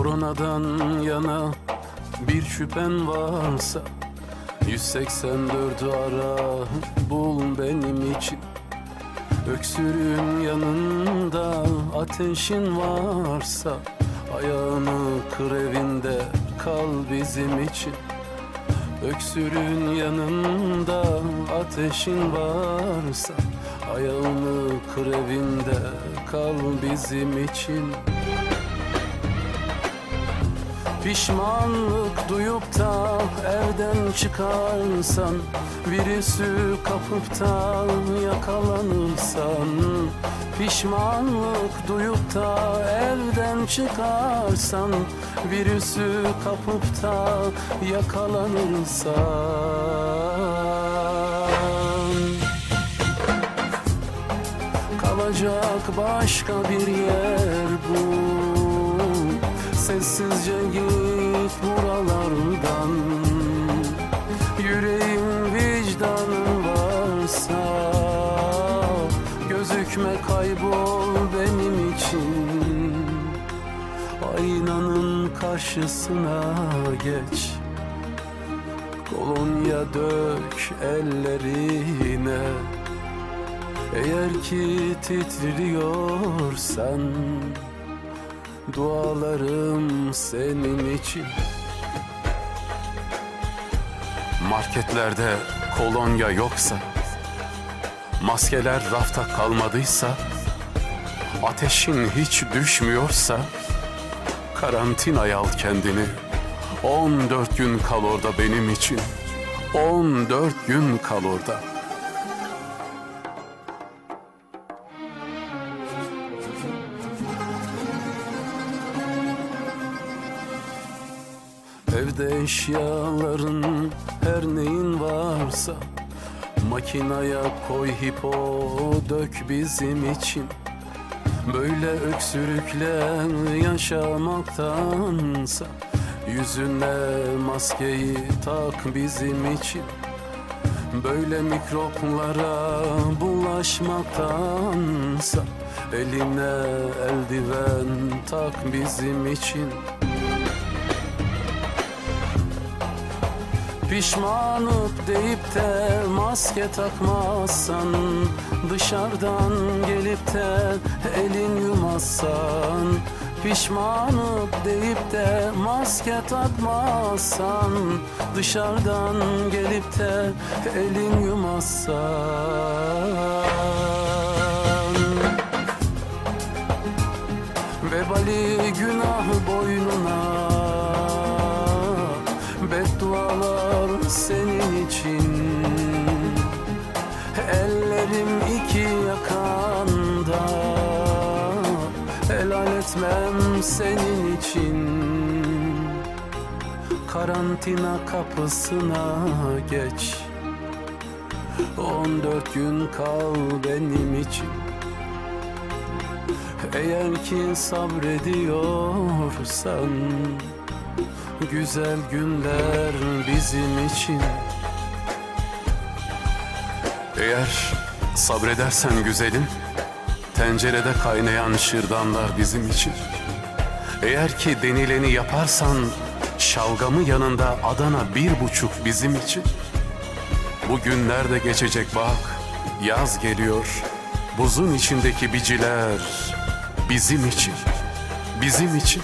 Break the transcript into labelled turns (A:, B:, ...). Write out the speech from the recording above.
A: Koronadan yana bir şüphen varsa 184 ara bul benim için. Öksürüğün yanında ateşin varsa Ayağını kır evinde kal bizim için. Öksürüğün yanında ateşin varsa Ayağını kır evinde kal bizim için Pişmanlık duyup da evden çıkarsan Virüsü kapıp da yakalanırsan. Pişmanlık duyup da evden çıkarsan Virüsü kapıp da yakalanırsan. Kalacak başka bir yer bu Sessizce git buralardan. Yüreğin vicdanın varsa Gözükme kaybol benim için. Aynanın karşısına geç. Kolonya dök ellerine. Eğer ki titriyorsan Dualarım senin için. Marketlerde kolonya yoksa Maskeler rafta kalmadıysa Ateşin hiç düşmüyorsa Karantinaya al kendini. 14 gün kal orada benim için. 14 gün kal orada Evde eşyaların her neyin varsa Makinaya koy hipo dök bizim için. Böyle öksürükle yaşamaktansa Yüzüne maskeyi tak bizim için. Böyle mikroplara bulaşmaktansa Eline eldiven tak bizim için Pişmanlık deyip de maske takmazsan Dışarıdan gelip de elin yumazsan Pişmanlık deyip de maske takmazsan Dışarıdan gelip de elin yumazsan. Vebali günah boynuna senin için. Ellerim iki yakanda. Helal etmem senin için. Karantina kapısına geç. 14 gün kal benim için. Eğer ki sabrediyorsan Güzel günler bizim için. Eğer sabredersen güzelim Tencerede kaynayan şırdanlar bizim için. Eğer ki denileni yaparsan Şalgamı yanında Adana bir buçuk bizim için. Bu günler de geçecek bak Yaz geliyor. Buzun içindeki biciler Bizim için Bizim için